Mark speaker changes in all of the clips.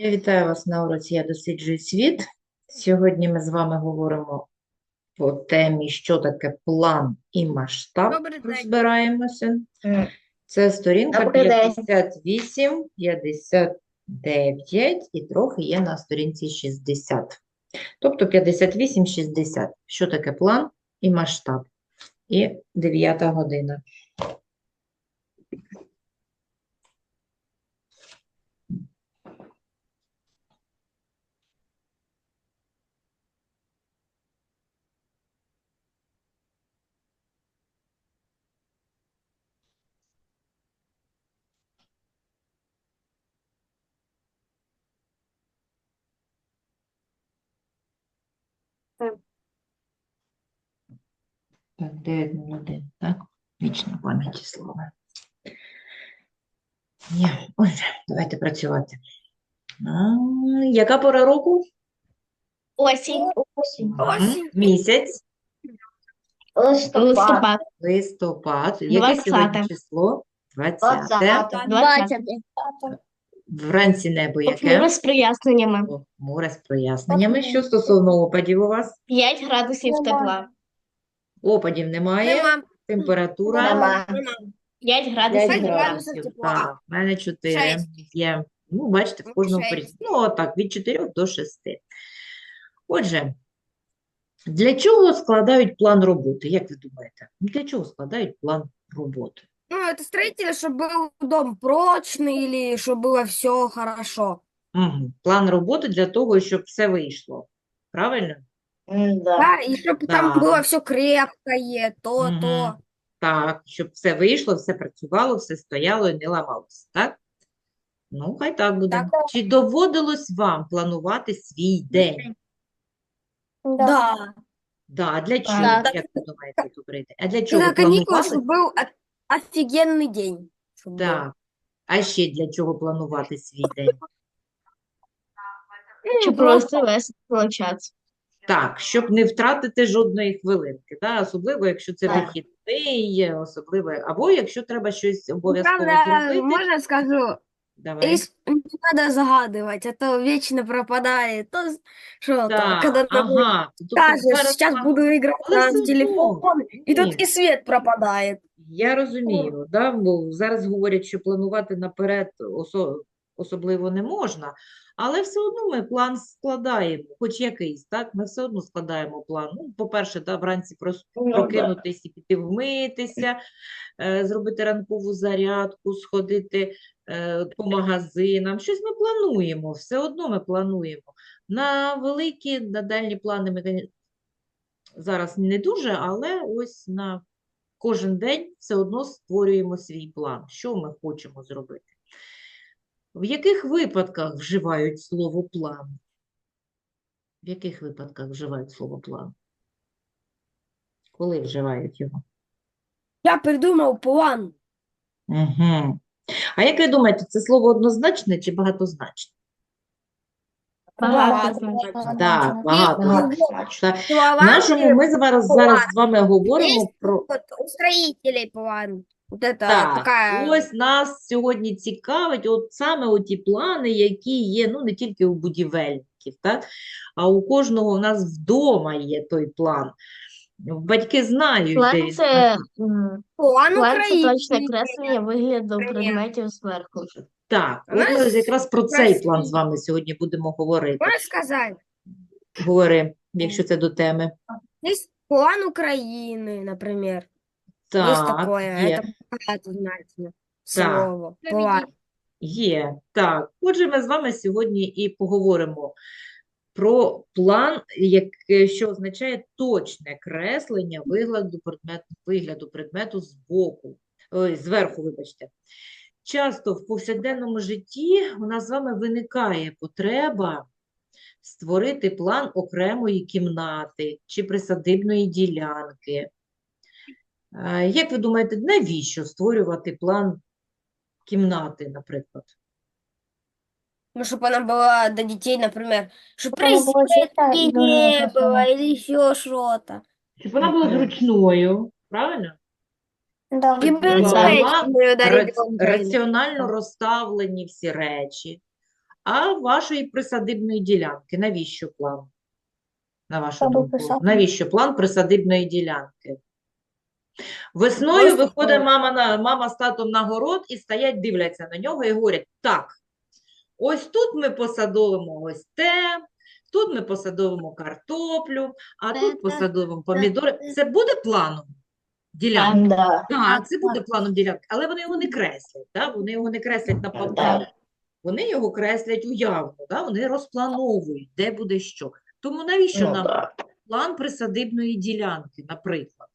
Speaker 1: Я вітаю вас на уроці «Я досліджую світ». Сьогодні ми з вами говоримо по темі, що таке план і масштаб.
Speaker 2: Добрий день.
Speaker 1: Розбираємося. Це сторінка
Speaker 3: Добрий день.
Speaker 1: 58, 59 і трохи є на сторінці 60. Тобто 58, 60. Що таке план і масштаб? І 9 година. Так, 9.01, так? Вічна пам'яті слова. Є. Отже, давайте працювати. А, яка пора року?
Speaker 3: Осінь.
Speaker 1: Мгм. Місяць,
Speaker 3: Листопад.
Speaker 1: листопад. Яке сьогодні число? 20.
Speaker 3: Двадцять.
Speaker 1: Вранці небо яке?
Speaker 3: Похмуро з проясненнями.
Speaker 1: О, Море з проясненнями. Що стосовно опадів у вас?
Speaker 3: 5 градусів тепла.
Speaker 1: Опадів немає.
Speaker 2: Нема.
Speaker 1: Температура?
Speaker 3: Нема. 5 градусів
Speaker 2: П'ять
Speaker 3: тепла.
Speaker 2: градусів. тепла.
Speaker 1: Так, в мене 4
Speaker 2: Шесть.
Speaker 1: є. Ну, бачите, в кожному
Speaker 2: Шесть.
Speaker 1: порі- Ну, так, від 4 до 6. Отже, для чого складають план роботи? Як ви думаєте? Для чого складають план роботи?
Speaker 2: Ну, это строители, чтобы был дом прочный или чтобы было все хорошо.
Speaker 1: Угу. План роботи для того, щоб все вийшло. Правильно?
Speaker 2: Да, и чтобы там
Speaker 1: Да.
Speaker 2: было все крепкое, то,
Speaker 1: Мгм.
Speaker 2: то.
Speaker 1: Так, щоб все вийшло, все працювало, все стояло і не ламалося, так? Ну, хай так буде.
Speaker 2: Так.
Speaker 1: Чи доводилось вам планувати свій день?
Speaker 2: Да.
Speaker 1: Да, а для чого,
Speaker 3: Так.
Speaker 1: як ви думаєте, добрий день? А для чого
Speaker 2: Когда каникулы,
Speaker 1: планувати?
Speaker 2: чтобы был о- офигенный день. чтоб был.
Speaker 1: Так. А ще для чого планувати свій день?
Speaker 2: Ну,
Speaker 3: Чи просто весело час.
Speaker 1: Так, щоб не втратити жодної хвилинки, да? Особливо, якщо це вихідний, особливо, або якщо треба щось обов'язково зробити.
Speaker 2: можно скажу,
Speaker 1: Давай.
Speaker 2: Если не надо загадывать, а то вечно пропадает. То с- что-то,
Speaker 1: Так,
Speaker 2: когда
Speaker 1: ага. Тобто
Speaker 2: скажешь,
Speaker 1: зараз
Speaker 2: сейчас буду играть на телефон, и тут
Speaker 1: ні.
Speaker 2: и свет пропадает.
Speaker 1: Я розумію, да? Бо зараз говорять, що планувати наперед осо- особливо не можна, але все одно ми план складаємо, хоч якийсь, так? Ми все одно складаємо план. Ну, по-перше, да, вранці прос- прокинутись і піти вмитися, е, зробити ранкову зарядку, сходити е, по магазинам. Щось ми плануємо, все одно ми плануємо. На великі, на дальні плани ми зараз не дуже, але ось на кожен день все одно створюємо свій план, що ми хочемо зробити. В яких випадках вживають слово план? В яких випадках вживають слово план? Коли вживають його?
Speaker 2: Я придумал план.
Speaker 1: Угу. А як ви думаєте, це слово однозначне чи багатозначне?
Speaker 3: Багато
Speaker 1: Так, багато. Нашому ми зараз, зараз з вами говоримо про
Speaker 2: у строителей план. Вот это
Speaker 1: Так,
Speaker 2: такая...
Speaker 1: ось нас сьогодні цікавить от саме оті плани, які є, ну, не тільки у будівельників, так? А у кожного у нас вдома є той план. Батьки знають, де
Speaker 3: План
Speaker 1: він
Speaker 3: це, м,
Speaker 2: План
Speaker 3: план це точне
Speaker 2: Украины.
Speaker 3: креслення вигляду
Speaker 2: Наприклад.
Speaker 3: предметів зверху.
Speaker 1: Так,
Speaker 2: У нас
Speaker 1: от ми якраз про цей план
Speaker 2: красиві.
Speaker 1: з вами сьогодні будемо говорити.
Speaker 2: Можно сказать?
Speaker 1: Говори, якщо це до теми.
Speaker 2: Есть план Украины, например. Есть
Speaker 1: Так,
Speaker 2: такое.
Speaker 1: є.
Speaker 2: Это понятно. Слово. План.
Speaker 1: Є, так. Отже, ми з вами сьогодні і поговоримо про план, яке, що означає точне креслення вигляду предмету, вигляду предмету збоку, ой, зверху, вибачте. Часто в повсякденному житті у нас з вами виникає потреба створити план окремої кімнати чи присадибної ділянки. Е, Як ви думаєте, навіщо створювати план кімнати, наприклад?
Speaker 2: Ну, чтобы она была до детей, например, чтобы
Speaker 3: она была чистая и
Speaker 2: розетки
Speaker 3: дуже
Speaker 2: не
Speaker 3: красива.
Speaker 2: было или еще что-то.
Speaker 1: Щоб вона була зручною, правильно?
Speaker 2: Библиотеки
Speaker 1: була
Speaker 2: мы её дарили
Speaker 1: Рац-
Speaker 2: в Украине.
Speaker 1: раціонально розставлені всі речі. а вашої присадибної ділянки. Навіщо план? На вашу
Speaker 3: Щоб
Speaker 1: думку,
Speaker 3: писати.
Speaker 1: навіщо план присадибної ділянки? Весною виходить мама, на, мама з татом на город і стоять, дивляться на нього і говорять, так, ось тут ми посадовимо ось те, тут ми посадовимо картоплю, а тут посадовимо помідори. Це буде планом ділянки?
Speaker 3: Да.
Speaker 1: Так, це буде планом ділянки, але вони його не креслять, да? Вони його не креслять на папері. Вони його креслять уявно, да? Вони розплановують, де буде що. Тому навіщо
Speaker 3: Ну,
Speaker 1: нам
Speaker 3: да.
Speaker 1: план присадибної ділянки, наприклад?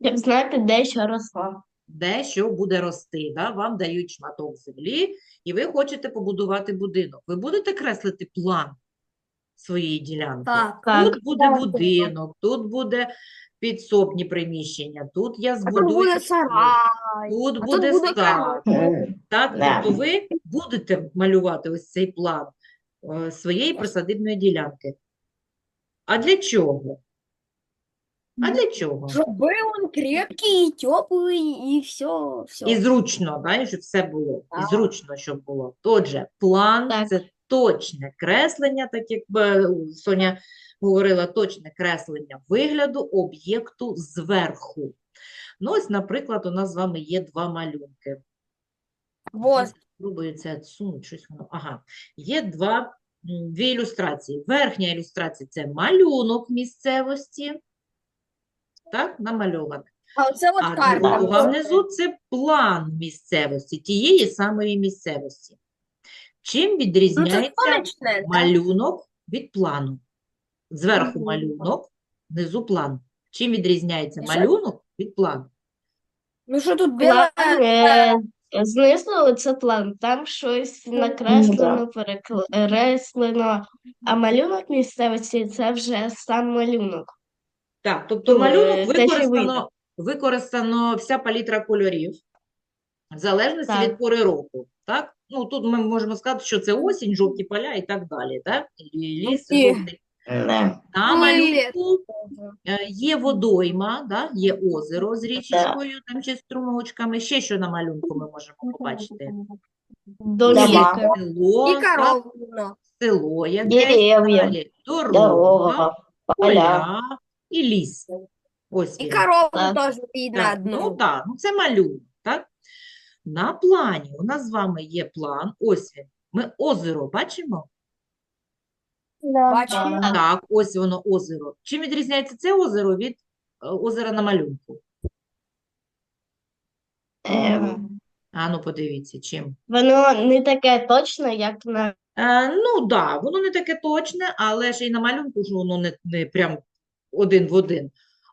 Speaker 3: Як знаєте, де що росла.
Speaker 1: де що буде рости. Да? Вам дають шматок землі, і ви хочете побудувати будинок. Ви будете креслити план своєї ділянки?
Speaker 2: Так.
Speaker 3: Так.
Speaker 1: Тут буде будинок, тут буде підсобні приміщення, тут я
Speaker 2: А тут
Speaker 1: збудую
Speaker 2: буде сарай.
Speaker 1: тут буде
Speaker 2: буде
Speaker 1: сад. Так,
Speaker 3: Да.
Speaker 1: тобто ви будете малювати ось цей план е, своєї присадибної ділянки. А для чого? А для чого?
Speaker 2: Щоб він крепкий, теплий і все, все.
Speaker 1: І зручно, да, і щоб все було. І
Speaker 2: Так.
Speaker 1: зручно, щоб було. Отже, план
Speaker 3: Так.
Speaker 1: це точне креслення, так як е, Соня говорила, точне креслення вигляду об'єкту зверху. Ну, ось, наприклад, у нас з вами є два малюнки.
Speaker 2: Вот.
Speaker 1: Спробую це відсунути, щось воно. Ага. Є два, м, дві ілюстрації. Верхня ілюстрація – це малюнок місцевості, так, намальований.
Speaker 2: А оце от
Speaker 1: А
Speaker 2: карта.
Speaker 1: друга внизу це план місцевості, тієї самої місцевості. Чим
Speaker 2: Ну, це
Speaker 1: відрізняється
Speaker 2: сонячне,
Speaker 1: малюнок від плану? Зверху
Speaker 3: Мгм.
Speaker 1: малюнок, внизу план. Чим відрізняється малюнок від плану?
Speaker 2: Ну що тут біле?
Speaker 3: План, е, знизу це план, там щось накреслено, перекреслено, а малюнок місцевості це вже сам малюнок.
Speaker 1: Так, тобто
Speaker 3: Ну,
Speaker 1: малюнок
Speaker 3: е,
Speaker 1: використано, використано вся палітра кольорів, в залежності
Speaker 3: Так.
Speaker 1: від пори року. Так? Ну, тут ми можемо сказати, що це осінь, жовті поля і так далі. Так? І ліс
Speaker 2: Ні.
Speaker 1: жовтий.
Speaker 3: Да.
Speaker 1: На
Speaker 2: Ну, і
Speaker 1: малюнку е, є водойма, да? Є озеро з річечкою там, чи струмочками. Ще що на малюнку ми можемо побачити?
Speaker 3: Домівка,
Speaker 1: Село,
Speaker 2: І
Speaker 1: так?
Speaker 2: корову.
Speaker 1: село якесь,
Speaker 3: Дерев'я,
Speaker 1: далі дорога,
Speaker 3: дорога, поля.
Speaker 1: поля і ліс. Ось
Speaker 2: І
Speaker 1: він.
Speaker 2: корову
Speaker 3: Так.
Speaker 2: теж видно
Speaker 1: Так, ну
Speaker 2: одну.
Speaker 1: так, ну це малюнок, так? На плані у нас з вами є план, ось він. Ми озеро бачимо?
Speaker 2: Бачимо.
Speaker 3: Так.
Speaker 1: Так, ось воно озеро. Чим відрізняється це озеро від е, озера на малюнку?
Speaker 3: Ем,
Speaker 1: А ну подивіться, чим.
Speaker 3: Воно не таке точне, як на
Speaker 1: Е, ну так, да, воно не таке точне, але ж і на малюнку ж воно не, не прям один в один.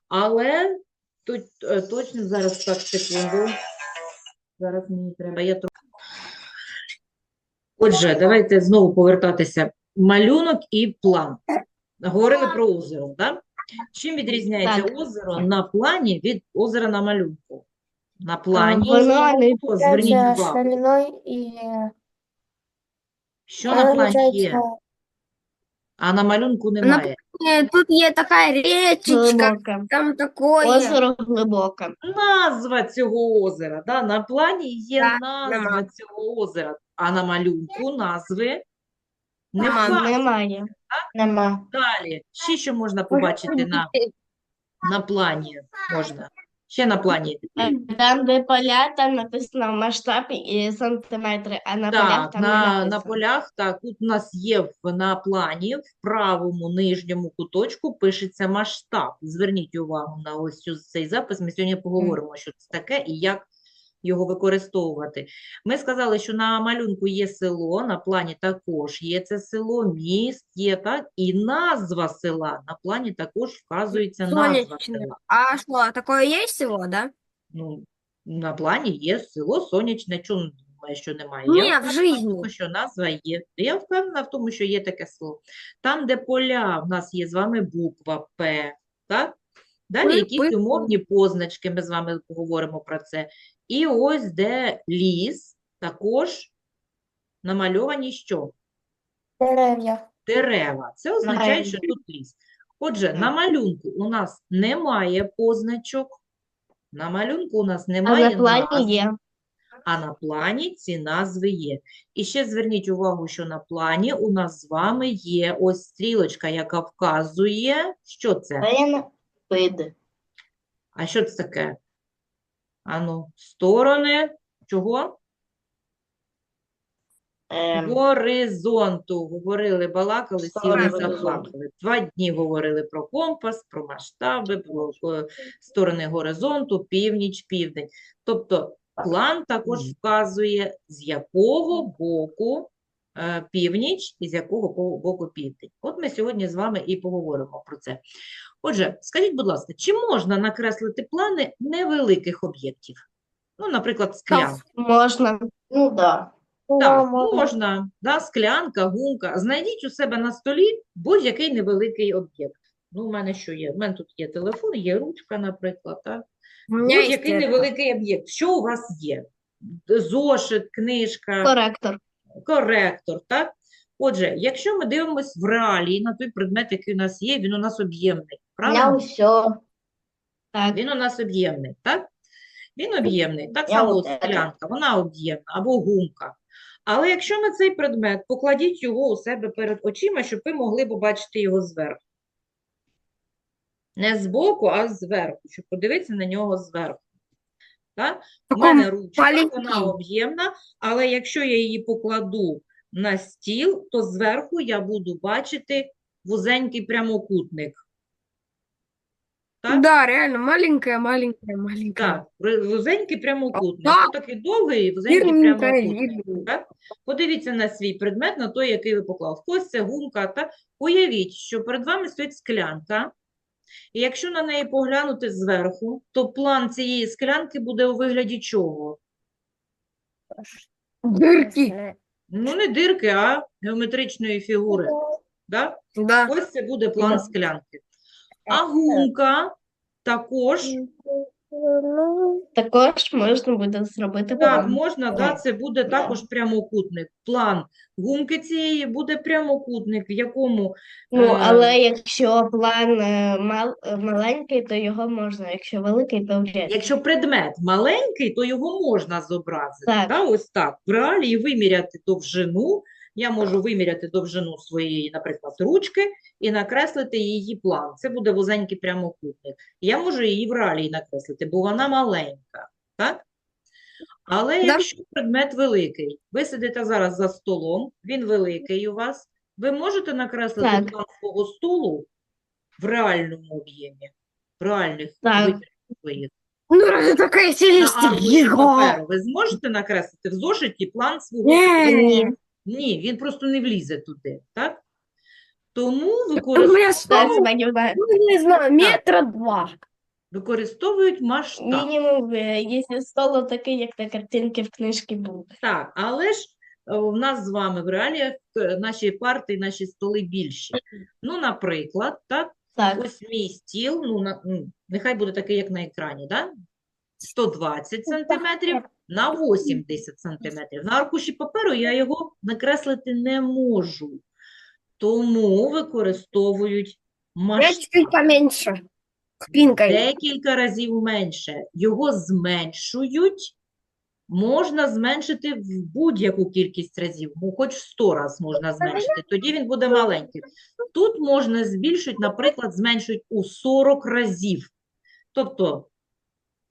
Speaker 1: Але тут е, точно зараз так, секунду. Зараз мені треба. Я трохи... Отже, давайте знову повертатися. Малюнок і план. Говорили про озеро, так? Чим відрізняється
Speaker 3: Так.
Speaker 1: озеро на плані від озера на малюнку? На плані, о, зверніть увагу,
Speaker 4: и
Speaker 1: що
Speaker 4: она
Speaker 1: на плані є, а на малюнку немає.
Speaker 2: Е, Тут є така річечка,
Speaker 3: глибоке.
Speaker 2: там такое.
Speaker 3: Озеро глибоке.
Speaker 1: Назва цього озера, да? На плані є
Speaker 2: Так,
Speaker 1: назва
Speaker 2: нема.
Speaker 1: цього озера, а на малюнку назви не
Speaker 2: Нема,
Speaker 1: вказано.
Speaker 3: Немає. Нема.
Speaker 1: Далі, ще що можна побачити на, на плані? Можна. Ще на плані.
Speaker 3: Е, Там, де поля, там написано масштаб і сантиметри, а на полях
Speaker 1: Так,
Speaker 3: там не
Speaker 1: на, на
Speaker 3: написано.
Speaker 1: полях, так, тут у нас є в, на плані, в правому нижньому куточку пишеться масштаб. Зверніть увагу на ось цю- цей запис. Ми сьогодні поговоримо, що це таке і як його використовувати. Ми сказали, що на малюнку є село, на плані також є це село, міст є, так, і назва села. На плані також вказується назва села.
Speaker 2: А що, такое є село, да?
Speaker 1: Ну, на плані є село Сонячне, чому що немає?
Speaker 2: Ні,
Speaker 1: Я
Speaker 2: в житті.
Speaker 1: тому, що назва є. Я впевнена в тому, що є таке село. Там, де поля, в нас є з вами буква П, так? Далі якісь умовні позначки, ми з вами поговоримо про це. І ось де ліс, також намальовані що?
Speaker 4: деревья.
Speaker 1: Дерева. Це означає, що тут ліс. Отже, на малюнку у нас немає позначок, на малюнку у нас
Speaker 3: А
Speaker 1: немає
Speaker 3: на плані
Speaker 1: назв.
Speaker 3: є.
Speaker 1: а на плані ці назви є. І ще зверніть увагу, що на плані у нас з вами є ось стрілочка, яка вказує, що це?
Speaker 3: Види.
Speaker 1: А що це таке? Ану, сторони чого?
Speaker 3: Ем,
Speaker 1: Горизонту. Говорили, балакали, сіли, заплакали. Два дні говорили про компас, про масштаби, про е, сторони горизонту, північ, південь. Тобто план також вказує, з якого боку північ і з якого боку південь. От ми сьогодні з вами і поговоримо про це. Отже, скажіть, будь ласка, чи можна накреслити плани невеликих об'єктів? Ну, наприклад, склянка.
Speaker 3: можна. Ну да.
Speaker 1: Так, можна, да, склянка, гумка. Знайдіть у себе на столі будь-який невеликий об'єкт. Ну, у мене що є? У мене тут є телефон, є ручка, наприклад, так? Будь-який невеликий об'єкт. Що у вас є? Зошит, книжка,
Speaker 3: Коректор.
Speaker 1: Коректор, так? Отже, якщо ми дивимося в реалії на той предмет, який у нас є, він у нас об'ємний, правильно?
Speaker 3: все. Так.
Speaker 1: Він у нас об'ємний, так? Він об'ємний. Так
Speaker 3: Я
Speaker 1: само склянка, вона об'ємна або гумка. Але якщо на цей предмет, покладіть його у себе перед очима, щоб ви могли побачити його зверху. Не збоку, а зверху, щоб подивитися на нього зверху. Так? У мене ручка, вона об'ємна, але якщо я її покладу на стіл, то зверху я буду бачити вузенький прямокутник. Так?
Speaker 2: Да, реально, маленькая, маленькая, маленькая.
Speaker 1: Так, вузенький прямокутник.
Speaker 2: так.
Speaker 1: Тут такий довгий вузенький прямокутник. Так? Подивіться на свій предмет, на той, який ви поклав. Ось це гумка. Так? Уявіть, що перед вами стоїть склянка. І якщо на неї поглянути зверху, то план цієї склянки буде у вигляді чого?
Speaker 2: Дирки.
Speaker 1: Ну, не дирки, а геометричної фігури. Да?
Speaker 2: Да.
Speaker 1: Ось це буде план склянки. А гумка також
Speaker 3: Також можна буде зробити
Speaker 1: Так,
Speaker 3: план.
Speaker 1: можна, да, це буде також прямокутник. План гумки цієї буде прямокутник, в якому
Speaker 3: Ну,
Speaker 1: Е,
Speaker 3: але якщо план е, мал, е, маленький, то його можна. Якщо великий, то вже.
Speaker 1: якщо предмет маленький, то його можна зобразити.
Speaker 3: Так.
Speaker 1: Да, ось так. В реалії виміряти довжину. Я можу виміряти довжину своєї, наприклад, ручки і накреслити її план. Це буде вузенький прямокутник. Я можу її в реалії накреслити, бо вона маленька. Так? Але
Speaker 2: Да.
Speaker 1: якщо предмет великий, ви сидите зараз за столом, він великий у вас, ви можете накреслити
Speaker 3: Так.
Speaker 1: план свого столу в реальному об'ємі, в реальних
Speaker 3: Так.
Speaker 1: витягах своїх.
Speaker 2: Ну, разве такая
Speaker 1: паперу ви зможете накреслити в зошиті план свого столу?
Speaker 3: Ні.
Speaker 1: Він просто не влізе туди, так? Тому використовують,
Speaker 2: ну, не знаю, метра два.
Speaker 1: використовують масштаб.
Speaker 3: Мінімум, е, якщо стол такий, як на картинці в книжці був.
Speaker 1: Так, але ж е, у нас з вами в реаліях е, наші парти і наші столи більші. Ну, наприклад, так,
Speaker 3: Так.
Speaker 1: ось мій стіл, ну, на, ну, нехай буде такий, як на екрані, да? 120 сантиметрів на 80 сантиметрів. На аркуші паперу я його накреслити не можу, тому використовують масштаб.
Speaker 2: чуть-чуть
Speaker 1: Декілька разів менше. Його зменшують. Можна зменшити в будь-яку кількість разів, хоч в 100 разів можна зменшити, тоді він буде маленький. Тут можна збільшити, наприклад, зменшують у 40 разів. Тобто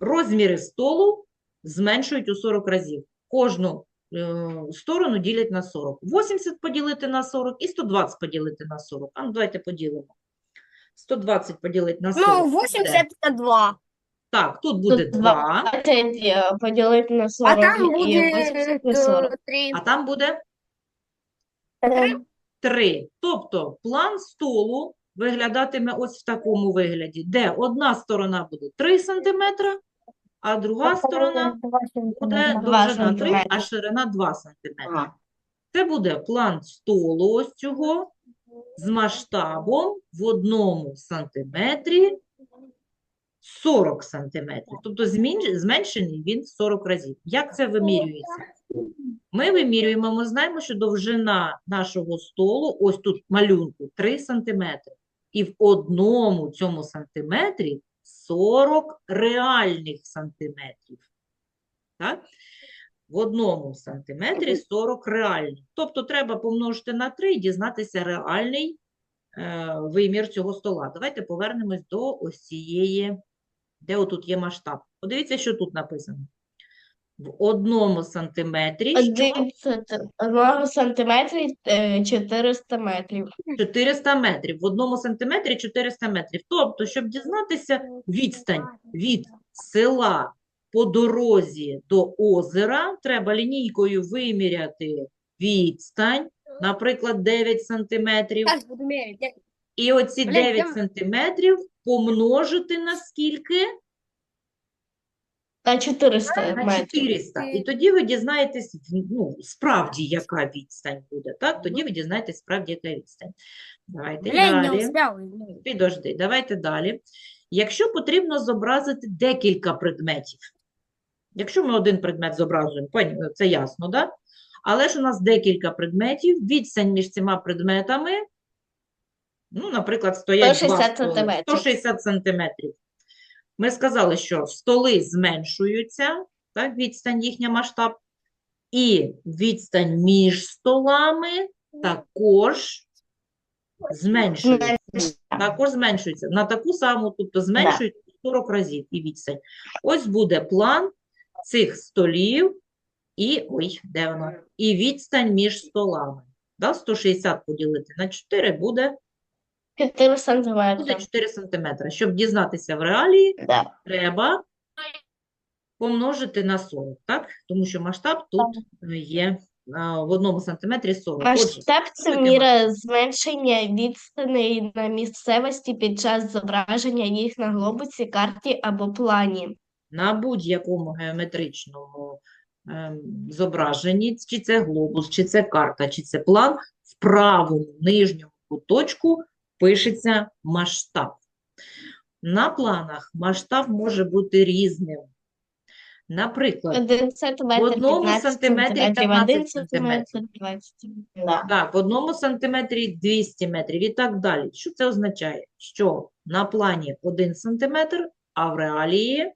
Speaker 1: розміри столу зменшують у 40 разів. Кожну е, сторону ділять на 40. 80 поділити на 40 і 120 поділити на 40. А ну, давайте поділимо. 120 поділити на 40.
Speaker 2: Ну, 80 это 2.
Speaker 1: Так, тут буде 2,
Speaker 3: 20 е, поділити на 40
Speaker 2: А там
Speaker 3: і
Speaker 2: будет
Speaker 3: 80 на 40.
Speaker 2: 3.
Speaker 1: а там буде
Speaker 4: Три.
Speaker 1: 3. Тобто план столу виглядатиме ось в такому вигляді, де одна сторона буде 3 см, а друга сторона буде довжина 3, а ширина 2 см. Це буде план столу ось цього з масштабом в одному сантиметрі 40 сантиметрів. Тобто зменшений він в 40 разів. Як це вимірюється? Ми вимірюємо, ми знаємо, що довжина нашого столу, ось тут малюнку, 3 сантиметри. І в одному цьому сантиметрі 40 реальних сантиметрів. Так? в одному сантиметрі 40 реальних. Тобто треба помножити на 3 і дізнатися реальний е, вимір цього стола. Давайте повернемось до ось цієї, де отут є масштаб. Подивіться, що тут написано. В одному сантиметрі що?
Speaker 3: Один одного сантиметрі е, 400 метрів.
Speaker 1: 400 метрів. В одному сантиметрі 400 метрів. Тобто, щоб дізнатися відстань від села по дорозі до озера, треба лінійкою виміряти відстань, наприклад, 9 сантиметрів.
Speaker 2: Сейчас буду. Я-
Speaker 1: І оці
Speaker 2: Блядь,
Speaker 1: 9
Speaker 2: я-
Speaker 1: сантиметрів помножити на скільки?
Speaker 3: Та 400
Speaker 1: На
Speaker 3: метрів.
Speaker 1: 400. І тоді ви дізнаєтесь, ну, справді, яка відстань буде, так? Тоді ви дізнаєтесь справді, яка відстань. Давайте
Speaker 2: Блин, не
Speaker 1: далі. Підожди, давайте далі. Якщо потрібно зобразити декілька предметів, якщо ми один предмет зобразуємо, це ясно, да? Але ж у нас декілька предметів, відстань між цими предметами, ну, наприклад, стоять два столи,
Speaker 3: сантиметрів.
Speaker 1: 160 сантиметрів. Ми сказали, що столи зменшуються, так, відстань їхня масштаб, і відстань між столами також зменшується. Також зменшується на таку саму, тобто зменшується в 40 разів і відстань. Ось буде план цих столів і, ой, де воно? І відстань між столами. Да, 160 поділити на 4 буде,
Speaker 3: 4
Speaker 1: буде 4 сантиметри. Щоб дізнатися в реалії,
Speaker 3: Да.
Speaker 1: треба помножити на 40, так? Тому що масштаб тут е, є а, в одному сантиметрі 40. Отже,
Speaker 3: Масштаб це міра зменшення відстаней на місцевості під час зображення їх на глобусі, карті або плані.
Speaker 1: на будь-якому геометричному ем, зображенні, чи це глобус, чи це карта, чи це план, в правому нижньому куточку пишеться масштаб. На планах масштаб може бути різним. Наприклад,
Speaker 3: 1 сантиметр,
Speaker 1: одному сантиметрі 15
Speaker 3: 1 сантиметр, 20. Да.
Speaker 1: так, в одному сантиметрі 200 метрів і так далі. Що це означає? Що на плані 1 сантиметр, а в реалії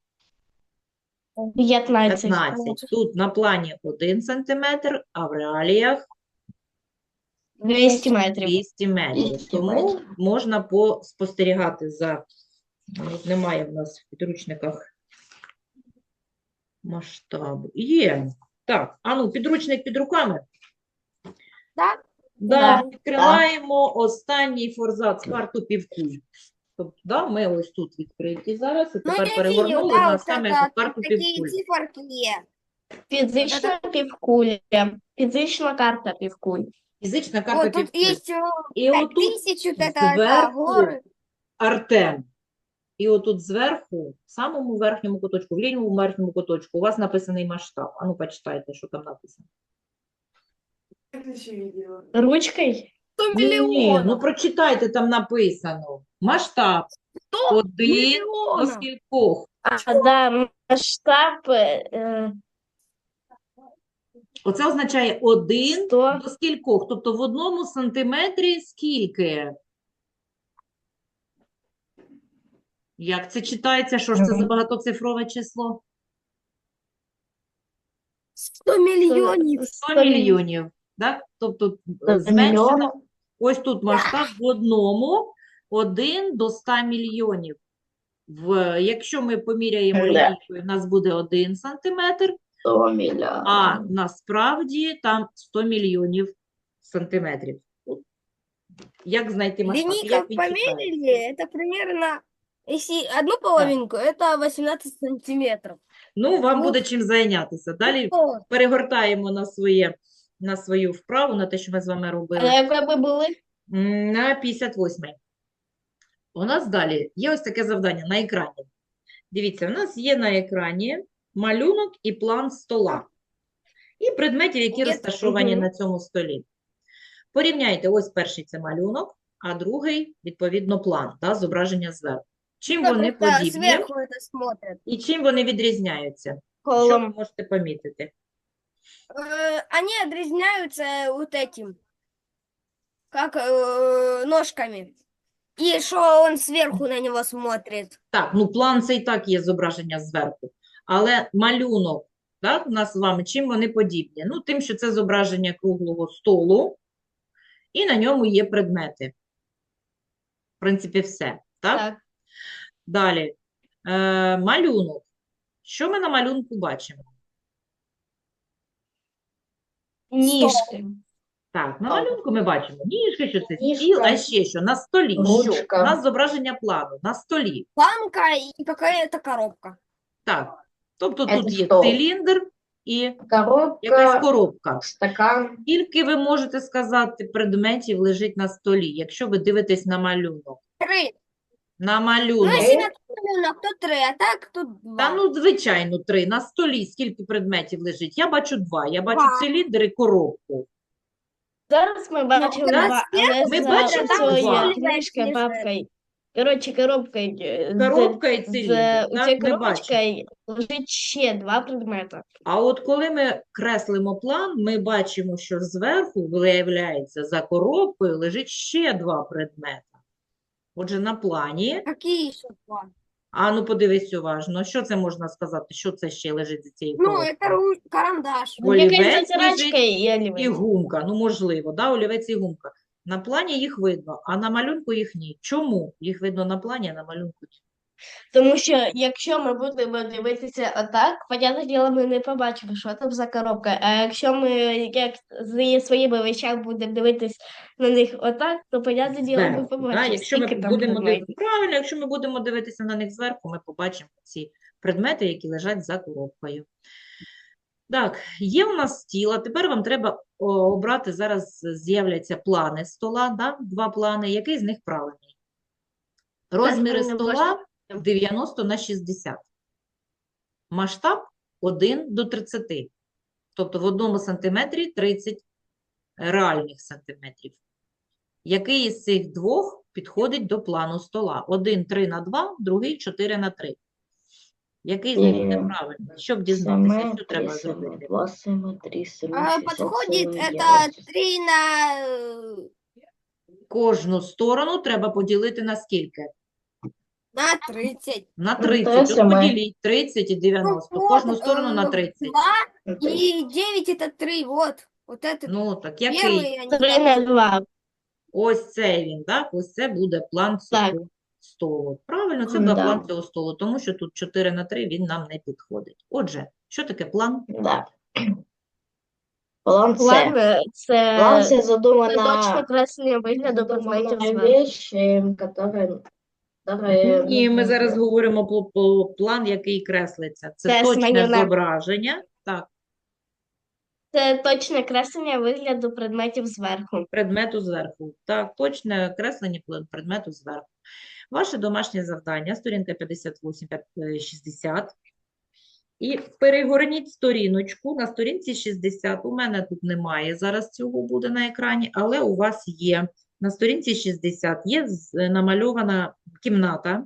Speaker 3: 15.
Speaker 1: 15. Тут на плані 1 сантиметр, а в реаліях
Speaker 3: 200 метрів.
Speaker 1: 200 метрів.
Speaker 3: 200
Speaker 1: Тому можна поспостерігати за, ну, немає в нас в підручниках масштабу. Є. Так, а ну, підручник під руками.
Speaker 2: Так?
Speaker 1: Да,
Speaker 3: Да.
Speaker 1: відкриваємо останній форзац, карту півкуль. Тобто, да, ми ось тут відкриті зараз, і
Speaker 2: Ну,
Speaker 1: тепер перегорнули
Speaker 2: да,
Speaker 1: на саме
Speaker 2: это,
Speaker 1: карту півкуль.
Speaker 3: Фізична півкуля. Фізична карта півкуль.
Speaker 1: Фізична карта
Speaker 2: Вот тут
Speaker 1: півкуль.
Speaker 2: есть э,
Speaker 1: І
Speaker 2: пять
Speaker 1: отут
Speaker 2: тысяч, вот это, это
Speaker 1: зверху
Speaker 2: горы.
Speaker 1: Артем. І отут зверху, в самому верхньому куточку, в лівому верхньому куточку, у вас написаний масштаб. А ну, почитайте, що там написано.
Speaker 3: Ручкою?
Speaker 2: 100
Speaker 1: Ні, ні, ну
Speaker 2: миллионов.
Speaker 1: прочитайте, там написано. Масштаб.
Speaker 2: 100
Speaker 1: Один до
Speaker 2: миллионов.
Speaker 1: скількох.
Speaker 3: А, да, масштаб е,
Speaker 1: Оце означає один
Speaker 3: 100.
Speaker 1: до скількох. Тобто в одному сантиметрі скільки? Як це читається? Що ж це за багатоцифрове число?
Speaker 2: 100 миллионов.
Speaker 1: 100 мільйонів. Так? Тобто е, зменшено. Ось тут масштаб в одному 1 до 100 мільйонів. В, якщо ми поміряємо
Speaker 3: Да.
Speaker 1: лінійкою, у нас буде 1 сантиметр,
Speaker 3: 100 мільйонів.
Speaker 1: а насправді там 100 мільйонів сантиметрів. Як знайти масштаб?
Speaker 2: Линейка
Speaker 1: Як він читається?
Speaker 2: померили, это примерно, если одну половинку, это 18 сантиметров.
Speaker 1: Ну, вам
Speaker 2: Ну,
Speaker 1: буде чим зайнятися. Далі перегортаємо на своє, на свою вправу, на те, що ми з вами
Speaker 3: А
Speaker 1: робили.
Speaker 3: яке ви були?
Speaker 1: М, На 58-й. У нас далі є ось таке завдання на екрані. Дивіться, у нас є на екрані малюнок і план стола. І предметів, які
Speaker 2: Є-
Speaker 1: розташовані
Speaker 2: мгм.
Speaker 1: на цьому столі. Порівняйте, ось перший це малюнок, а другий, відповідно, план, да, зображення зверху. Чим
Speaker 2: Да,
Speaker 1: вони
Speaker 2: просто
Speaker 1: подібні
Speaker 2: сверху это смотрят.
Speaker 1: і чим вони відрізняються? Що ви
Speaker 3: Колом.
Speaker 1: можете помітити?
Speaker 2: Э, Они отрезняются вот этим, как э, ножками. И что он сверху на него смотрит.
Speaker 1: Так, ну план це і так є зображення зверху. Але малюнок Так, у нас з вами чим вони подібні? Ну, тим, що це зображення круглого столу, і на ньому є предмети. В принципі, все. Так?
Speaker 3: Так.
Speaker 1: Далі. Е, малюнок. Що ми на малюнку бачимо?
Speaker 3: Ніжки.
Speaker 1: Так, на малюнку ми бачимо ніжки, що це стіл, а ще що? На столі. Що? У нас зображення плану. На столі.
Speaker 2: Банка и какая-то коробка.
Speaker 1: Так. Тобто
Speaker 4: Це
Speaker 1: тут є
Speaker 4: стол.
Speaker 1: циліндр і якась
Speaker 4: Коробка,
Speaker 1: коробка.
Speaker 4: стакан.
Speaker 1: Скільки ви можете сказати предметів лежить на столі, якщо ви дивитесь на малюнок?
Speaker 2: Три.
Speaker 1: На
Speaker 2: Ну,
Speaker 1: малюнок.
Speaker 2: если на малюнок, то три, а так тут два.
Speaker 1: Та ну, звичайно, три. На столі скільки предметів лежить? Я бачу два. Я бачу
Speaker 2: Два.
Speaker 1: циліндр і коробку.
Speaker 3: Зараз ми бачимо два, але
Speaker 1: ми бачимо
Speaker 3: цією
Speaker 1: два.
Speaker 3: книжкою, папкою. Коротше, коробкою. е, з-
Speaker 1: Коробка і
Speaker 3: з
Speaker 1: циліндр. Так, ми
Speaker 3: коробочкою лежить ще два предмети.
Speaker 1: А от коли ми креслимо план, ми бачимо, що зверху, виявляється, за коробкою лежить ще два предмети. Отже, на плані,
Speaker 2: Какие еще два?
Speaker 1: а ну подивись уважно, що це можна сказати, що це ще лежить за цією
Speaker 2: Ну,
Speaker 1: коробкою?
Speaker 2: это ру- карандаш.
Speaker 3: Ну, Якась
Speaker 1: Олівець лежить
Speaker 3: і
Speaker 1: і гумка, ну можливо, да, олівець і гумка. На плані їх видно, а на малюнку їх ні. Чому? Їх видно на плані, а на малюнку ні.
Speaker 3: Тому що якщо ми будемо дивитися отак, понятне діло, ми не побачимо, що там за коробка. А якщо ми як зі своїми вещами будемо дивитись на них отак, то понятне діло, ми побачимо,
Speaker 1: Якщо ми будемо дивитися, правильно, якщо ми будемо дивитися на них зверху, ми побачимо ці предмети, які лежать за коробкою. Так, є у нас стіл, а тепер вам треба обрати, зараз з'являться плани стола, да? Два плани, який з них правильний? Розміри стола 90 на 60. Масштаб 1 до 30. Тобто в одному сантиметрі 30 реальних сантиметрів. Який із цих двох підходить до плану стола? Один 3 на 2, другий 4 на 3. Який з них буде
Speaker 4: Е,
Speaker 1: правильний? Щоб дізнатися,
Speaker 4: Саме,
Speaker 1: що треба
Speaker 4: три, саме,
Speaker 1: зробити?
Speaker 4: два, саме, три, саме,
Speaker 2: А,
Speaker 4: шістдесят,
Speaker 2: подходит
Speaker 4: саме,
Speaker 2: это
Speaker 4: дев'ять.
Speaker 2: три на... э,
Speaker 1: Кожну сторону треба поділити на скільки?
Speaker 2: на 30.
Speaker 1: На
Speaker 4: Ну,
Speaker 1: 30.
Speaker 4: те
Speaker 1: От
Speaker 4: саме.
Speaker 1: поділіть 30 і 90.
Speaker 2: Ну,
Speaker 1: Кожну
Speaker 2: вот,
Speaker 1: сторону на
Speaker 2: э,
Speaker 1: 30.
Speaker 2: Два
Speaker 4: Ну, то
Speaker 2: и 9 это 3, вот. Вот это
Speaker 1: Ну, так який?
Speaker 2: первый. они
Speaker 3: Три
Speaker 2: там
Speaker 3: на два.
Speaker 1: Ось це він, так? Ось це буде план
Speaker 3: Так.
Speaker 1: столу. Правильно, це буде
Speaker 4: Да.
Speaker 1: план цього столу, тому що тут 4 на 3 він нам не підходить. Отже, що таке план?
Speaker 4: Да. План
Speaker 3: План
Speaker 4: С.
Speaker 3: е, це
Speaker 4: План
Speaker 3: це
Speaker 4: задумана,
Speaker 3: креслення вигляду предметів
Speaker 4: которая, которая
Speaker 1: Ні, ми зараз говоримо про, про план, який креслиться. Це
Speaker 3: Теж
Speaker 1: точне
Speaker 3: мені на-
Speaker 1: зображення, так,
Speaker 3: Це точне креслення вигляду предметів зверху.
Speaker 1: предмету зверху. Так, точне креслення предмету зверху. Ваше домашнє завдання, сторінка 58-60. І перегорніть сторіночку. На сторінці 60 у мене тут немає, зараз цього буде на екрані, але у вас є. На сторінці 60 є намальована кімната,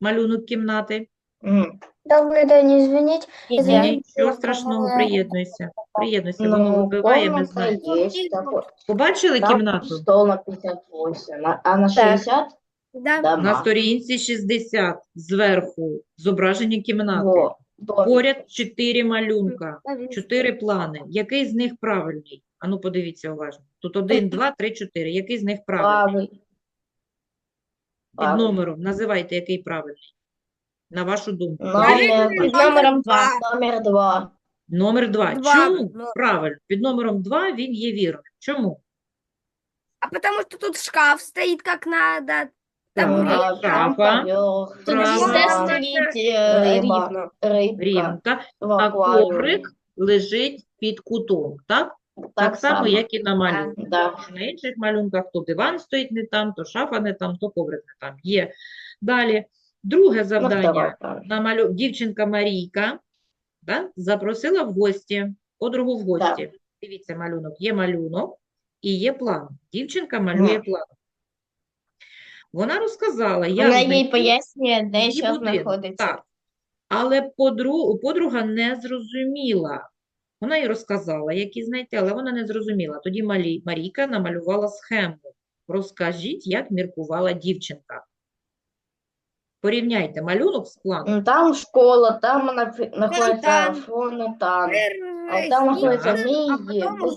Speaker 1: малюнок кімнати.
Speaker 4: М,
Speaker 5: Добрий день, извините.
Speaker 3: І
Speaker 5: Це
Speaker 1: Нічого страшного, приєднуйся. Приєднуйся, воно
Speaker 4: Ну,
Speaker 1: вибиває, ми знаємо. Побачили кімнату?
Speaker 4: стол на 58, а- а на
Speaker 3: Так.
Speaker 4: 60
Speaker 2: Да.
Speaker 1: На сторінці 60 зверху зображення кімнати.
Speaker 4: Во.
Speaker 1: Поряд чотири малюнка, чотири плани. Який з них правильний? Ану, подивіться уважно. Тут один, два, три, чотири. Який з них правильний? Під номером називайте, який правильний. На вашу думку.
Speaker 4: Номер,
Speaker 3: Під номером два.
Speaker 4: номер два.
Speaker 1: Номер два.
Speaker 2: Два.
Speaker 1: Чому?
Speaker 2: Ну.
Speaker 1: Правильно. Під номером два він є вірним. Чому?
Speaker 2: А потому что тут шкаф стоит как надо. Там
Speaker 4: А, там
Speaker 1: шафа,
Speaker 4: ковер,
Speaker 3: все стоїть е, рівно.
Speaker 1: рівнка, а коврик лежить під кутом, так? Так
Speaker 4: Так
Speaker 1: само,
Speaker 4: само.
Speaker 1: як і на малюнку.
Speaker 4: Да.
Speaker 1: На інших малюнках то диван стоїть не там, то шафа не там, то коврик не там. Є. Далі, друге
Speaker 4: Ну,
Speaker 1: завдання. Дівчинка Марійка да, запросила в гості, подругу в гості. Дивіться, малюнок. Є малюнок і є план. Дівчинка малює план. Вона розказала, як
Speaker 3: Вона їй пояснює, де що
Speaker 1: будинок.
Speaker 3: знаходиться.
Speaker 1: Так. Але подру... подруга не зрозуміла. Вона їй розказала, які знайти, але вона не зрозуміла. Тоді Малі... Марійка намалювала схему. Розкажіть, як міркувала дівчинка. Порівняйте малюнок з планом.
Speaker 4: Ну, Там школа, там знаходиться
Speaker 2: Фонтан.
Speaker 4: а там
Speaker 2: сніг,
Speaker 4: знаходиться мій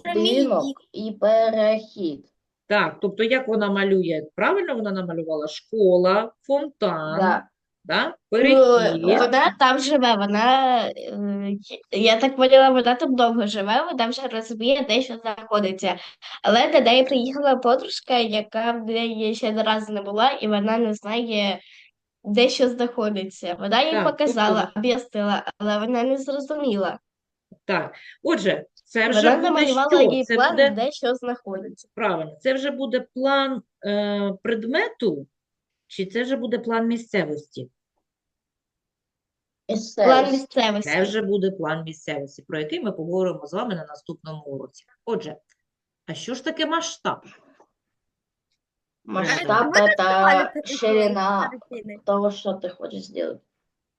Speaker 4: будинок і перехід.
Speaker 1: Так, тобто як вона малює? Правильно вона намалювала? Школа, фонтан,
Speaker 4: Да.
Speaker 1: да?
Speaker 3: Ну, вона там живе, вона, е, я так поняла, вона там довго живе, вона вже розуміє, де що знаходиться. Але до неї приїхала подружка, яка в неї ще не разу не була, і вона не знає, де що знаходиться. Вона їй
Speaker 1: Так, тобто
Speaker 3: показала, об'яснила, але вона не зрозуміла.
Speaker 1: Так, отже, це вже
Speaker 3: Вона
Speaker 1: буде
Speaker 3: намалювала
Speaker 1: що?
Speaker 3: їй
Speaker 1: Це
Speaker 3: план,
Speaker 1: буде,
Speaker 3: де що знаходиться.
Speaker 1: правильно, це вже буде план е, предмету, чи це вже буде план місцевості?
Speaker 3: План
Speaker 4: Місцевість.
Speaker 3: місцевості.
Speaker 1: Це вже буде план місцевості, про який ми поговоримо з вами на наступному уроці. Отже, а що ж таке масштаб?
Speaker 4: Масштаб
Speaker 2: Давай
Speaker 4: это
Speaker 2: называли таких
Speaker 4: ширина
Speaker 2: картины.
Speaker 4: того, що ти хочеш зробити.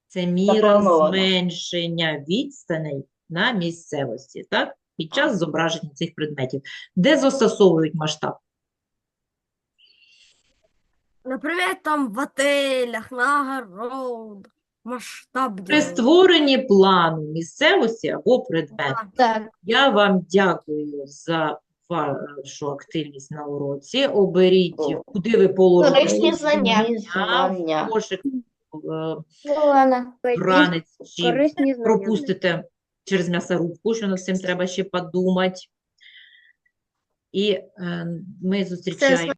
Speaker 1: Це міра
Speaker 4: Заплановано.
Speaker 1: зменшення відстаней на місцевості, так? Під час зображення цих предметів. Де застосовують масштаб?
Speaker 2: Например, там в отелях, на огородах, масштаб
Speaker 1: При створенні плану місцевості або предмету.
Speaker 3: Так,
Speaker 1: Я вам дякую за вашу активність на уроці. Оберіть,
Speaker 4: О.
Speaker 1: куди ви положите
Speaker 3: Корисні
Speaker 1: в кошик е,
Speaker 3: ну
Speaker 1: ранець чи пропустите через м'ясорубку, що над цим треба ще подумати. І е, ми зустрічаємо.